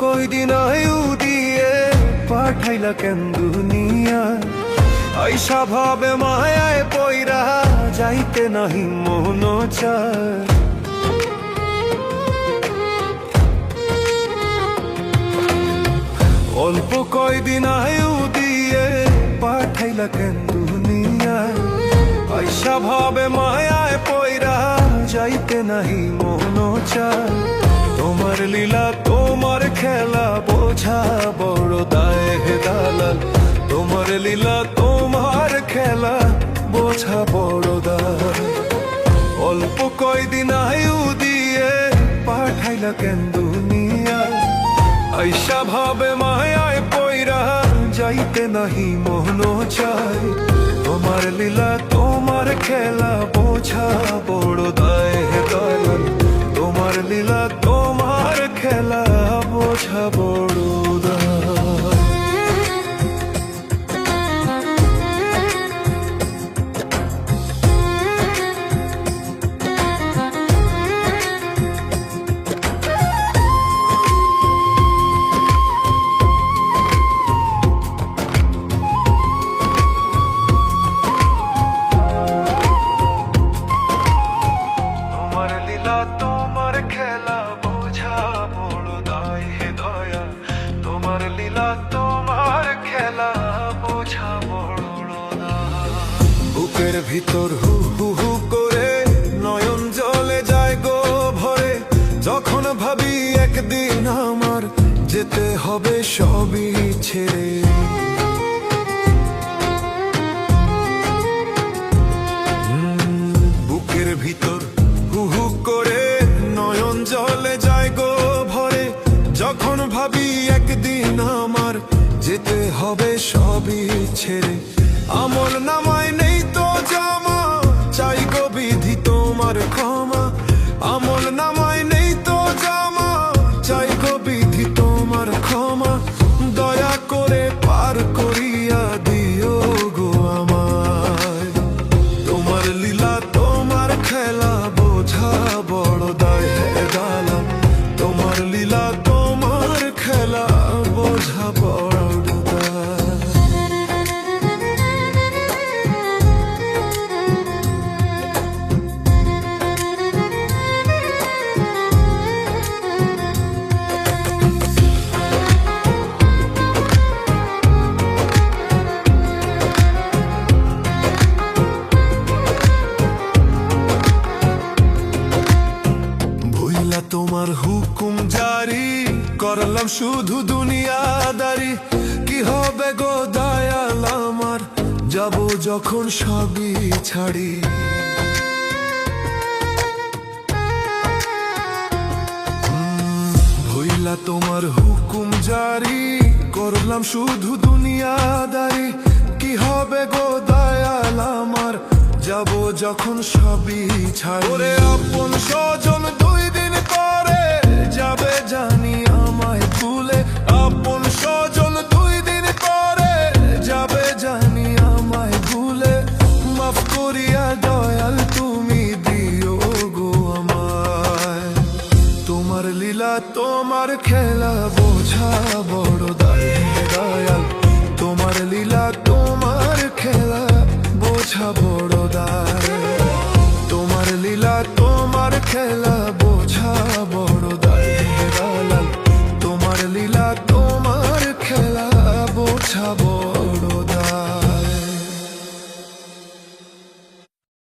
কয়দিন আয়ু দিয়ে? পাঠাইলা কেন দুনিয়া? আইসা ভাবে মায়ায় পয়রা যাইতে নাহি মন চায়। অল্প কয়দিন আয়ু দিয়ে পাঠাইলা কেন দুনিয়ায় আইসা ভাবে মায়ায় পয়রা যাইতে নাহি মন চায়। লীলা, তোমার খেলা বোঝা বড় দায় দালাল। তোমার লীলা, তোমার খেলা বোঝা বড় দায়। অল্প কয়দিন আয়ু দিয়ে পাঠাইলা কেন দুনিয়ায় আইসা ভাবে মায়ায় পয়রা যাইতে নাহি মন চাই তোমার লীলা, তোমার খেলা বোঝা বোঝা তোমার তোমার খেলা, বোঝা বড় বুকের ভিতর হু হু হু করে নয়ন জলে যায় গো ভরে। যখন ভাবি একদিন আমার যেতে হবে সবই ছেড়ে। ভিতর হু হু করে নয়ন জলে যায় গো ভাবি একদিন আমার, যেতে হবে সবই ছেড়ে। আমল নামায় নেই তো জামা চাই গো তোমার ক্ষমা। হুকুম জারি করলাম শুধু দুনিয়াদারি। কি হবে গো দয়াল আমার? যাব যখন সবই ছাড়ি। হুম, ভুইলা তোমার হুকুম জারি করলাম শুধু দুনিয়াদারি। কি হবে গো দয়াল আমার? যাব যখন সবই ছাড়ি। আপন স্বজন তোমার খেলা বোঝা বড় দায়, দয়াল। তোমার লীলা, তোমার খেলা বোঝা বড় দায়। তোমার লীলা, তোমার খেলা বোঝা বড় দায়, দয়াল। তোমার লীলা, তোমার খেলা বোঝা বড়